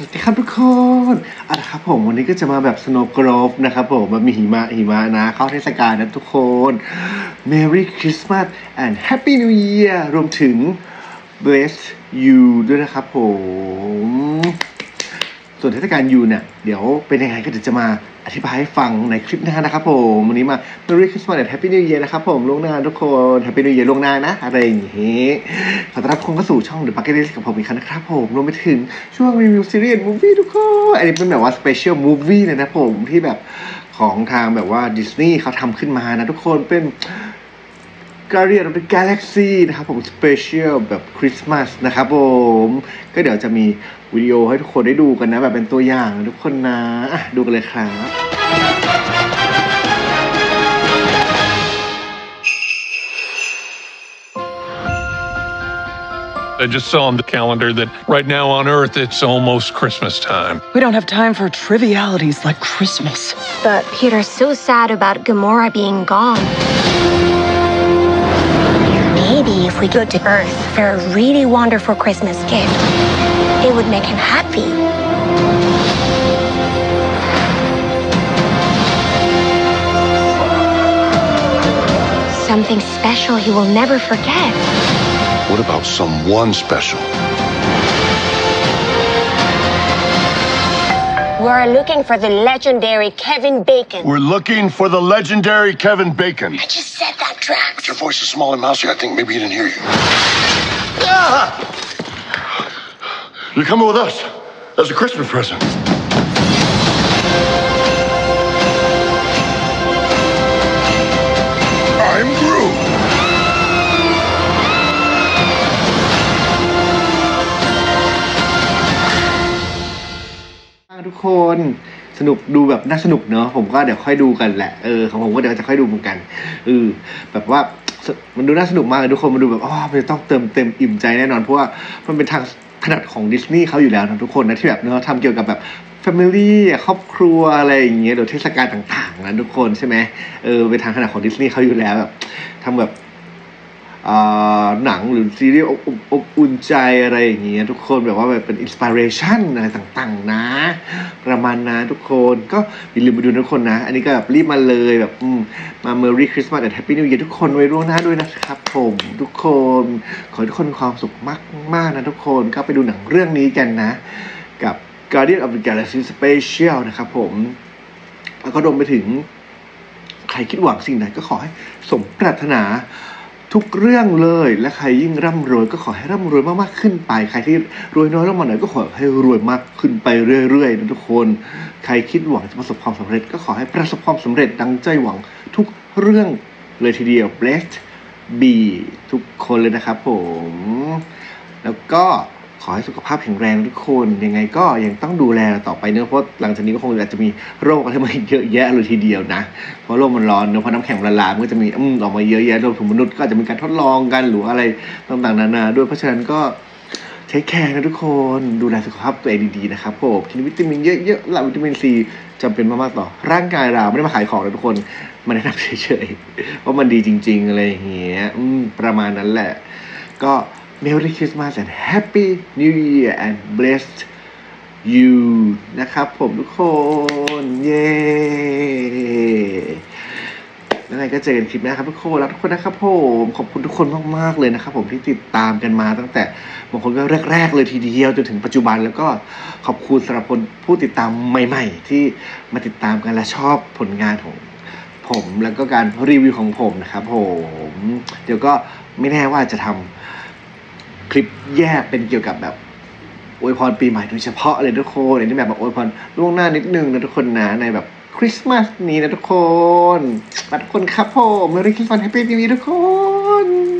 สวัสดีครับทุกคนอะครับผมวันนี้ก็จะมาแบบ Snow Globe นะครับผมมันมีหิมะหิมะนะ เข้าเทศกาลนะทุกคน Merry Christmas and Happy New Year รวมถึง Bless You ด้วยนะครับผม ส่วนเทศกาลยูเนี่ยเดี๋ยวเป็นยังไงก็เดี๋ยวจะมาอธิบายให้ฟังในคลิปหน้านะครับผมวันนี้มา Merry Christmas and Happy New Year นะครับผมล่วงหน้าทุกคน Happy New Year ล่วงหน้านะ อะไรอย่างงี้ขอต้อนรับคุณเข้าสู่ช่อง The Bucket List กับผมอีกครั้งนะครับผมรวมไปถึงช่วงรีวิวซีรีส์มูฟวี่ทุกคน อันนี้เป็นแบบว่า Special Movie เลยนะผมที่แบบของทางแบบว่าดิสนีย์เขาทำขึ้นมานะทุกคนเป็น Guardian of the Galaxy นะครับผม Special แบบคริสต์มาสนะครับผมก็เดี๋ยวจะมีวิดีโอให้ทุกคนได้ดูกันนะ แบบเป็นตัวอย่างนะทุกคนนะอะดูกันเลยครับ I just saw on the calendar that right now on Earth it's almost Christmas time. We don't have time for trivialities like Christmas. But Peter's so sad about Gamora being gone. Maybe if we go to Earth for a really wonderful Christmas gift, it would make him happy. Something special he will never forget. What about someone special? We're looking for the legendary Kevin Bacon. We're looking for the legendary Kevin Bacon. I just said that, Drax. Your voice is small and mousy. I think maybe he didn't hear you. Ah! You're coming with us as a Christmas present. คนสนุกดูแบบน่าสนุกเนอะผมก็เดี๋ยวค่อยดูกันแหละเออของผมก็เดี๋ยวจะค่อยดูเหมือนกันเออแบบว่ามันดูน่าสนุกมากเลยทุกคนมันดูแบบอ๋อมันจะต้องเติมเต็มอิ่มใจแน่นอนเพราะว่ามันเป็นทางถนัดของดิสนีย์เขาอยู่แล้วนะทุกคนนะที่แบบเนาะทำเกี่ยวกับแบบ Family ครอบครัวอะไรอย่างเงี้ยเดี๋ยวเทศกาลต่างๆนะทุกคนใช่ไหมเออเป็นทางถนัดของดิสนีย์เขาอยู่แล้วแบบทำแบบ หนังหรือซีรีส์อบอุ่นใจอะไรอย่างเงี้ยทุกคนแบบว่าแบบเป็นอินสปิเรชันอะไรต่างๆนะ ประมาณนะทุกคนก็อย่าลืมไปดูทุกคนนะ อันนี้ก็แบบรีบมาเลยแบบอืมมา Merry Christmas and Happy New Year ทุกคนไว้ล่วงหน้าด้วยนะครับผมทุกคน ขอให้ทุกคนความสุขมากๆนะทุกคนก็ไปดูหนังเรื่องนี้กันนะ กับ Guardian of the Galaxy Special นะครับผม แล้วก็รวมไปถึงใครคิดหวังสิ่งใดก็ขอให้สมปรารถนา ทุกเรื่องเลย และใครยิ่งร่ำรวยก็ขอให้ร่ำรวยมากๆขึ้นไป ใครที่รวยน้อยลงมาหน่อยก็ขอให้รวยมากขึ้นไปเรื่อยๆนะทุกคน ใครคิดหวังจะประสบความสำเร็จ ก็ขอให้ประสบความสำเร็จดังใจหวังทุกเรื่องเลยทีเดียว blessed be ทุกคนเลยนะครับผม แล้วก็ ขอให้สุขภาพแข็งแรงทุกคน ยังไงก็ยังต้องดูแลต่อไปเนื่อะเพราะหลังจากนี้ก็คงอาจจะมีโรคอะไรมาอีกเยอะแยะเลยทีเดียวนะ เพราะโลกมันร้อนเนอะเพราะน้ำแข็งละลายมันก็จะมีอืมออกมาเยอะแยะรวมถึงมนุษย์ก็อาจจะมีการทดลองกันหรืออะไรต่างๆนานาด้วยเพราะฉะนั้นก็เทคแคร์นะทุกคนดูแลสุขภาพตัวเองดีๆนะครับผมกินวิตามินเยอะๆหลักวิตามินซีจำเป็นมากๆต่อ ร่างกายเราไม่ได้มาขายของนะทุกคนมาแนะนำเฉยๆว่ามันดีจริง ๆ อะไรอย่างเงี้ยประมาณนั้นแหละ ก็ Merry Christmas and Happy New Year and blessed you นะครับผมทุกคน เย้ยังไงก็เจอกันคลิปหน้าครับทุกคนรักทุกคนนะครับผมขอบคุณทุกคนมากๆเลยนะครับผมที่ติดตามกันมาตั้งแต่บางคนก็แรก ๆ เลยทีเดียวจนถึงปัจจุบันแล้วก็ขอบคุณสำหรับคนผู้ติดตามใหม่ ๆ ที่มาติดตามกันและชอบผลงานของผมแล้วก็การรีวิวของผมนะครับผมเดี๋ยวก็ไม่แน่ว่าจะทำ คลิปแยกเป็นเกี่ยวกับแบบอวยพรปีใหม่โดยเฉพาะเลยทุกคนในนี้แบบอวยพรล่วงหน้านิดนึงนะทุกคนนะในแบบคริสต์มาสนี้นะทุกคนรักทุกคนครับผม Merry Christmas Happy New Year ทุกคน